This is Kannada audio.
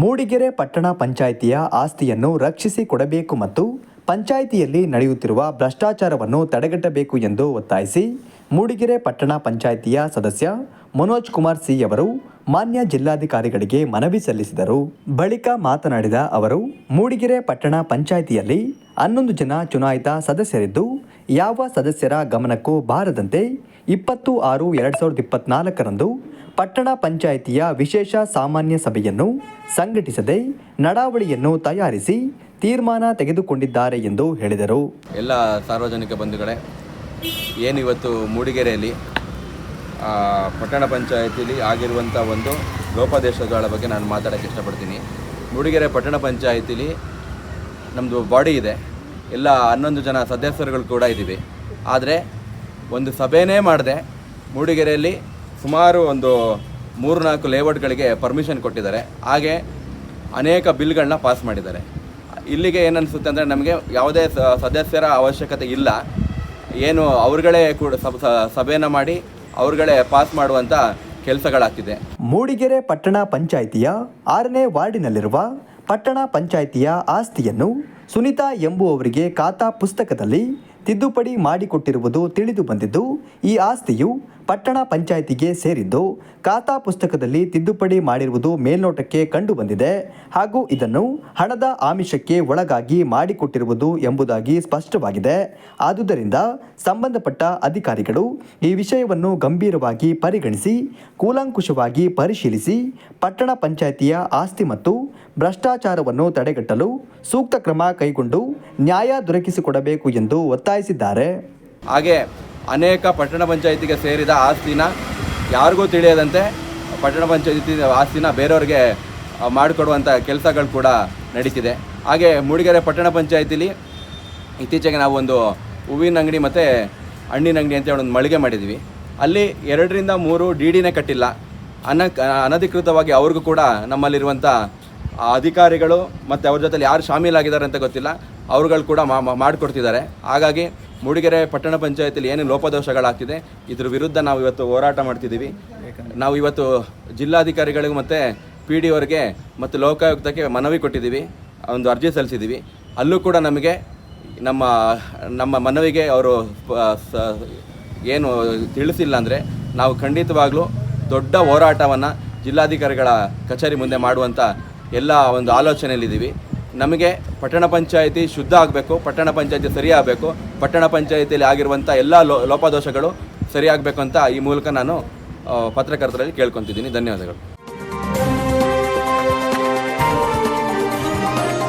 ಮೂಡಿಗೆರೆ ಪಟ್ಟಣ ಪಂಚಾಯಿತಿಯ ಆಸ್ತಿಯನ್ನು ರಕ್ಷಿಸಿ ಕೊಡಬೇಕು ಮತ್ತು ಪಂಚಾಯಿತಿಯಲ್ಲಿ ನಡೆಯುತ್ತಿರುವ ಭ್ರಷ್ಟಾಚಾರವನ್ನು ತಡೆಗಟ್ಟಬೇಕು ಎಂದು ಒತ್ತಾಯಿಸಿ ಮೂಡಿಗೆರೆ ಪಟ್ಟಣ ಪಂಚಾಯಿತಿಯ ಸದಸ್ಯ ಮನೋಜ್ ಕುಮಾರ್ ಸಿ ಅವರು ಮಾನ್ಯ ಜಿಲ್ಲಾಧಿಕಾರಿಗಳಿಗೆ ಮನವಿ ಸಲ್ಲಿಸಿದರು. ಬಳಿಕ ಮಾತನಾಡಿದ ಅವರು, ಮೂಡಿಗೆರೆ ಪಟ್ಟಣ ಪಂಚಾಯಿತಿಯಲ್ಲಿ ಹನ್ನೊಂದು ಜನ ಚುನಾಯಿತ ಸದಸ್ಯರಿದ್ದು, ಯಾವ ಸದಸ್ಯರ ಗಮನಕ್ಕೂ ಬಾರದಂತೆ ಇಪ್ಪತ್ತು ಆರು ಎರಡು ಸಾವಿರದ ಇಪ್ಪತ್ನಾಲ್ಕರಂದು ಪಟ್ಟಣ ಪಂಚಾಯಿತಿಯ ವಿಶೇಷ ಸಾಮಾನ್ಯ ಸಭೆಯನ್ನು ಸಂಘಟಿಸದೆ ನಡಾವಳಿಯನ್ನು ತಯಾರಿಸಿ ತೀರ್ಮಾನ ತೆಗೆದುಕೊಂಡಿದ್ದಾರೆ ಎಂದು ಹೇಳಿದರು. ಎಲ್ಲ ಸಾರ್ವಜನಿಕ ಬಂಧುಗಳೇ, ಏನು ಇವತ್ತು ಮೂಡಿಗೆರೆಯಲ್ಲಿ ಪಟ್ಟಣ ಪಂಚಾಯತಿಲಿ ಆಗಿರುವಂಥ ಒಂದು ಲೋಪದೇಶಗಳ ಬಗ್ಗೆ ನಾನು ಮಾತಾಡೋಕ್ಕೆ ಇಷ್ಟಪಡ್ತೀನಿ. ಮೂಡಿಗೆರೆ ಪಟ್ಟಣ ಪಂಚಾಯಿತಿಲಿ ನಮ್ಮದು ಬಾಡಿ ಇದೆ. ಎಲ್ಲ ಹನ್ನೊಂದು ಜನ ಸದಸ್ಯರುಗಳು ಕೂಡ ಇದ್ದೀವಿ. ಆದರೆ ಒಂದು ಸಭೆನೇ ಮಾಡಿದೆ. ಮೂಡಿಗೆರೆಯಲ್ಲಿ ಸುಮಾರು ಒಂದು ಮೂರು ನಾಲ್ಕು ಲೇಔಟ್ಗಳಿಗೆ ಪರ್ಮಿಷನ್ ಕೊಟ್ಟಿದ್ದಾರೆ. ಹಾಗೆ ಅನೇಕ ಬಿಲ್ಗಳನ್ನ ಪಾಸ್ ಮಾಡಿದ್ದಾರೆ. ಇಲ್ಲಿಗೆ ಏನನ್ನಿಸುತ್ತೆ ಅಂದರೆ ನಮಗೆ ಯಾವುದೇ ಸದಸ್ಯರ ಅವಶ್ಯಕತೆ ಇಲ್ಲ. ಏನು ಅವ್ರಗಳೇ ಕೂಡ ಸಭ- ಸ- ಸಭೆನ ಮಾಡಿ ಅವ್ರಗಳೇ ಪಾಸ್ ಮಾಡುವಂಥ ಕೆಲಸಗಳಾಗ್ತಿದೆ. ಮೂಡಿಗೆರೆ ಪಟ್ಟಣ ಪಂಚಾಯಿತಿಯ ಆರನೇ ವಾರ್ಡಿನಲ್ಲಿರುವ ಪಟ್ಟಣ ಪಂಚಾಯಿತಿಯ ಆಸ್ತಿಯನ್ನು ಸುನೀತಾ ಎಂಬುವವರಿಗೆ ಖಾತಾ ಪುಸ್ತಕದಲ್ಲಿ ತಿದ್ದುಪಡಿ ಮಾಡಿಕೊಟ್ಟಿರುವುದು ತಿಳಿದು ಬಂದಿದ್ದು ಈ ಆಸ್ತಿಯು ಪಟ್ಟಣ ಪಂಚಾಯಿತಿಗೆ ಸೇರಿದ್ದು ಖಾತಾ ಪುಸ್ತಕದಲ್ಲಿ ತಿದ್ದುಪಡಿ ಮಾಡಿರುವುದು ಮೇಲ್ನೋಟಕ್ಕೆ ಕಂಡುಬಂದಿದೆ ಹಾಗೂ ಇದನ್ನು ಹಣದ ಆಮಿಷಕ್ಕೆ ಒಳಗಾಗಿ ಮಾಡಿಕೊಟ್ಟಿರುವುದು ಎಂಬುದಾಗಿ ಸ್ಪಷ್ಟವಾಗಿದೆ. ಆದುದರಿಂದ ಸಂಬಂಧಪಟ್ಟ ಅಧಿಕಾರಿಗಳು ಈ ವಿಷಯವನ್ನು ಗಂಭೀರವಾಗಿ ಪರಿಗಣಿಸಿ, ಕೂಲಂಕುಷವಾಗಿ ಪರಿಶೀಲಿಸಿ, ಪಟ್ಟಣ ಪಂಚಾಯಿತಿಯ ಆಸ್ತಿ ಮತ್ತು ಭ್ರಷ್ಟಾಚಾರವನ್ನು ತಡೆಗಟ್ಟಲು ಸೂಕ್ತ ಕ್ರಮ ಕೈಗೊಂಡು ನ್ಯಾಯ ದೊರಕಿಸಿಕೊಡಬೇಕು ಎಂದು ಒತ್ತಾಯಿಸಿದ್ದಾರೆ. ಹಾಗೆ ಅನೇಕ ಪಟ್ಟಣ ಪಂಚಾಯಿತಿಗೆ ಸೇರಿದ ಆಸ್ತಿನ ಯಾರಿಗೂ ತಿಳಿಯದಂತೆ ಪಟ್ಟಣ ಪಂಚಾಯಿತಿ ಆಸ್ತಿನ ಬೇರೆಯವ್ರಿಗೆ ಮಾಡಿಕೊಡುವಂಥ ಕೆಲಸಗಳು ಕೂಡ ನಡೀತಿದೆ. ಹಾಗೆ ಮೂಡಿಗೆರೆ ಪಟ್ಟಣ ಪಂಚಾಯಿತಿಲಿ ಇತ್ತೀಚೆಗೆ ನಾವು ಒಂದು ಹೂವಿನ ಅಂಗಡಿ ಮತ್ತು ಹಣ್ಣಿನ ಅಂಗಡಿ ಅಂತ ಒಂದು ಮಳಿಗೆ ಮಾಡಿದ್ವಿ ಅಲ್ಲಿ ಎರಡರಿಂದ ಮೂರು ಡಿ ಡಿನೇ ಕಟ್ಟಿಲ್ಲ. ಅನ, ಅನಧಿಕೃತವಾಗಿ ಅವ್ರಿಗೂ ಕೂಡ ನಮ್ಮಲ್ಲಿರುವಂಥ ಅಧಿಕಾರಿಗಳು ಮತ್ತು ಅವ್ರ ಜೊತೆಲಿ ಯಾರು ಶಾಮೀಲಾಗಿದ್ದಾರೆ ಅಂತ ಗೊತ್ತಿಲ್ಲ. ಅವ್ರುಗಳು ಕೂಡ ಮಾಡಿಕೊಡ್ತಿದ್ದಾರೆ. ಹಾಗಾಗಿ ಮೂಡಿಗೆರೆ ಪಟ್ಟಣ ಪಂಚಾಯತಿಲಿ ಏನು ಲೋಪದೋಷಗಳಾಗ್ತಿದೆ, ಇದ್ರ ವಿರುದ್ಧ ನಾವು ಇವತ್ತು ಹೋರಾಟ ಮಾಡ್ತಿದ್ದೀವಿ. ನಾವು ಇವತ್ತು ಜಿಲ್ಲಾಧಿಕಾರಿಗಳಿಗೂ ಮತ್ತು ಪಿ ಡಿ ಅವ್ರಿಗೆ ಮತ್ತು ಲೋಕಾಯುಕ್ತಕ್ಕೆ ಮನವಿ ಕೊಟ್ಟಿದ್ದೀವಿ, ಒಂದು ಅರ್ಜಿ ಸಲ್ಲಿಸಿದ್ದೀವಿ. ಅಲ್ಲೂ ಕೂಡ ನಮಗೆ ನಮ್ಮ ನಮ್ಮ ಮನವಿಗೆ ಅವರು ಏನು ತಿಳಿಸಿಲ್ಲ ಅಂದರೆ ನಾವು ಖಂಡಿತವಾಗ್ಲೂ ದೊಡ್ಡ ಹೋರಾಟವನ್ನು ಜಿಲ್ಲಾಧಿಕಾರಿಗಳ ಕಚೇರಿ ಮುಂದೆ ಮಾಡುವಂಥ ಎಲ್ಲ ಒಂದು ಆಲೋಚನೆಯಲ್ಲಿದ್ದೀವಿ. ನಮಗೆ ಪಟ್ಟಣ ಪಂಚಾಯಿತಿ ಶುದ್ಧ ಆಗಬೇಕು, ಪಟ್ಟಣ ಪಂಚಾಯಿತಿ ಸರಿ ಆಗಬೇಕು, ಪಟ್ಟಣ ಪಂಚಾಯಿತಿಯಲ್ಲಿ ಆಗಿರುವಂಥ ಎಲ್ಲ ಲೋ, ಲೋಪದೋಷಗಳು ಸರಿಯಾಗಬೇಕು ಅಂತ ಈ ಮೂಲಕ ನಾನು ಪತ್ರಕರ್ತರಲ್ಲಿ ಕೇಳ್ಕೊತಿದ್ದೀನಿ. ಧನ್ಯವಾದಗಳು.